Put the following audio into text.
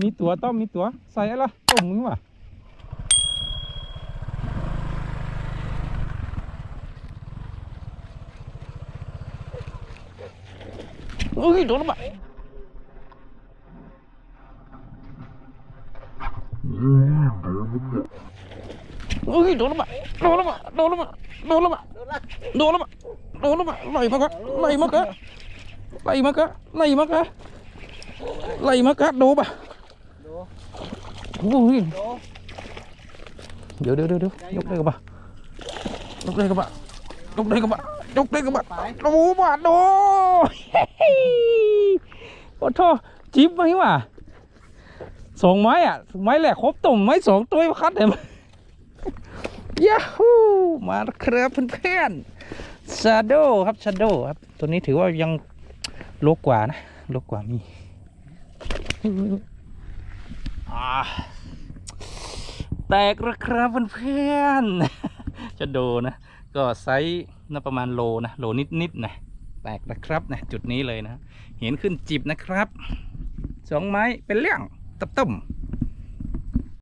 มีตัวต้อมมีตัวใส่อะไรต้มมึงว่ะเอ้ยโดนแล้วปะเอ้ยโดนแล้วปะโดนแล้วปะโดนแล้วปะโดนแล้วปะโดนแล้วปะโดนแล้วปะไหลมากะไหลมากะไหลมากะไหลมากะไหลมากะโดนปะ ดู โอ้ยเดี๋ยวเดี๋ยวเดี๋ยวยกได้กับปะยกได้กับปะยกได้กับปะยกได้กับปะโอ้โหบาดโดโอ้โทจิ๊บไหมวะสองไม้อะ ไม้แหลกครบตุ่มไม้สองตัวมาคัดเห็นไหมยาฮูมาแล้วครับเพื่อนๆชาโดครับชาโดครับ ตัวนี้ถือว่ายังโลกกว่านะโลกกว่ามี แตกแล้วครับเพื่อนๆจะโดนะ ก็ไซส์น่าประมาณโลนะโลนิดๆนะแตกนะครับนะจุดนี้เลยนะ เห็นขึ้นจิบนะครับสองไม้เป็นเรื่องตับต้ม